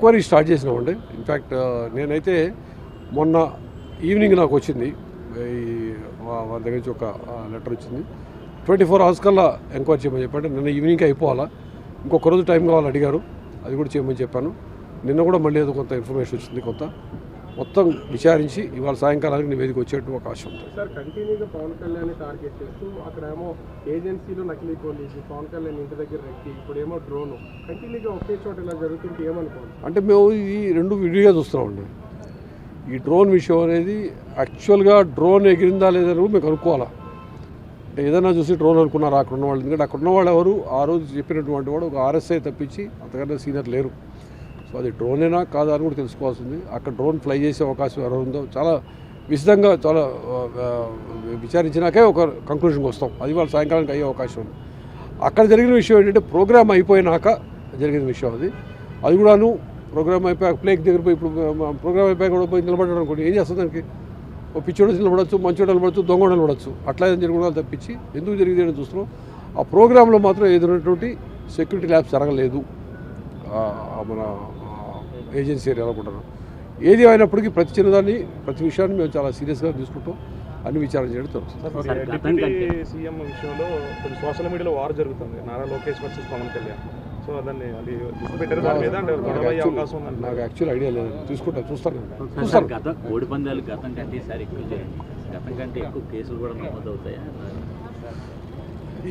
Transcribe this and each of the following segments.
Enquiry start చేసినామండి. In fact నేనైతే మొన్న ఈవినింగ్ నాకు వచ్చింది. ఈ వా- వారి దగ్గర నుంచి ఒక లెటర్ వచ్చింది. ట్వంటీ ఫోర్ అవర్స్ కల్లా ఎంక్వైరీ చేయమని చెప్పండి. నిన్న ఈవినింగ్కి అయిపోవాలా. ఇంకొక రోజు టైం కావాలి అడిగారు. అది కూడా చేయమని చెప్పాను. నిన్న కూడా మళ్ళీ ఏదో కొంత ఇన్ఫర్మేషన్ వచ్చింది కొంత మొత్తం విచారించి ఇవాళ సాయంకాలానికి నివేదిక వచ్చేట్టు ఆశ ఉంటుంది సార్ కంటిన్యూగా పవన్ కళ్యాణ్ టార్గెట్ చేస్తూ అక్కడేమో ఏజెన్సీలో నకిలీ పోలీసు పవన్ కళ్యాణ్ ఇంటి దగ్గర రెక్కి ఇప్పుడేమో డ్రోన్. కంటిన్యూగా ఒకే చోట ఇలా జరుగుతుంటే ఏమనుకోవాలి? అంటే మేము ఈ రెండు విడిగా చూస్తున్నామండి. ఈ డ్రోన్ విషయం అనేది యాక్చువల్గా డ్రోన్ ఎగిరిందా లేదా మేము కనుక్కోవాలా? ఏదైనా చూసి డ్రోన్ అనుకున్నారు? అక్కడ ఉన్న వాళ్ళు ఎందుకంటే అక్కడ ఉన్న వాళ్ళు ఎవరు? ఆ రోజు చెప్పినటువంటి వాడు ఒక ఆర్ఎస్ఐ తప్పించి అంతకన్నా సీనియర్ లేరు. సో అది డ్రోనేనా కాదా అని కూడా తెలుసుకోవాల్సింది. అక్కడ డ్రోన్ ఫ్లై చేసే అవకాశం ఎవరు ఉందో చాలా విశదంగా చాలా విచారించినాకే ఒక కంక్లూషన్కి వస్తాం. అది వాళ్ళ సాయంకాలానికి అయ్యే అవకాశం ఉంది. అక్కడ జరిగిన విషయం ఏంటంటే ప్రోగ్రామ్ అయిపోయినాక జరిగిన విషయం అది. అది కూడాను ప్రోగ్రామ్ అయిపోయాక ప్లేక్ దగ్గర పోయి ఇప్పుడు ప్రోగ్రామ్ అయిపోయాక కూడా పోయి నిలబడడం అనుకోండి ఏం చేస్తుంది దానికి? ఓ పిచ్చోడు నిలబడచ్చు మంచోడు నిలబడచ్చు దొంగ నిలబడచ్చు. అట్లా ఏదైనా జరగడం తప్పించి ఎందుకు జరిగింది అని చూస్తున్నాం. ఆ ప్రోగ్రాంలో మాత్రం ఎదురైనటువంటి సెక్యూరిటీ ల్యాబ్స్ జరగలేదు. మన ఏజెన్సీ ఏరియాలో కూడా ఏది అయినప్పటికీ ప్రతి చిన్నదాన్ని ప్రతి విషయాన్ని మేము చాలా సీరియస్గా తీసుకుంటాం అన్ని విచారణ చేయడం జరుగుతుంది. సీఎం విషయంలో కొంచెం సోషల్ మీడియాలో వార్ జరుగుతుంది. నారా లోకేష్ వర్సెస్ పవన్ కళ్యాణ్. సో దాన్ని అది అవకాశం నాకు యాక్చువల్ ఐడియా లేదు. తీసుకుంటాను చూస్తాను. చూస్తాను. గత కోడి పందాలు గతం కంటే ఈసారి ఎక్కువ జరిగింది. గతం కంటే ఎక్కువ కేసులు కూడా నమోదవుతాయా?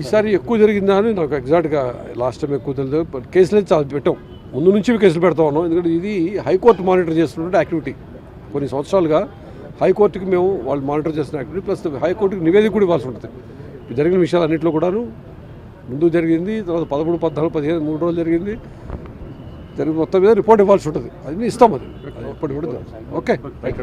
ఈసారి ఎక్కువ జరిగిందా అని నాకు ఎగ్జాక్ట్గా లాస్ట్ టైం ఎక్కువ తెలియదు. బట్ కేసులు అయితే చాలా పెట్టాం. ముందు నుంచి కేసులు పెడతా ఉన్నాం. ఎందుకంటే ఇది హైకోర్టు మానిటర్ చేస్తున్నటువంటి యాక్టివిటీ. కొన్ని సంవత్సరాలుగా హైకోర్టుకి మేము వాళ్ళు మానిటర్ చేస్తున్న యాక్టివిటీ ప్లస్ హైకోర్టుకి నివేదిక కూడా ఇవ్వాల్సి ఉంటుంది. జరిగిన విషయాలు అన్నింటిలో కూడాను ముందు జరిగింది తర్వాత పదమూడు పద్నాలుగు పదిహేను మూడు రోజులు జరిగింది. జరిగిన మొత్తం మీద రిపోర్ట్ ఇవ్వాల్సి ఉంటుంది. అది ఇస్తాం అది. అది కూడా ఓకే. రైట్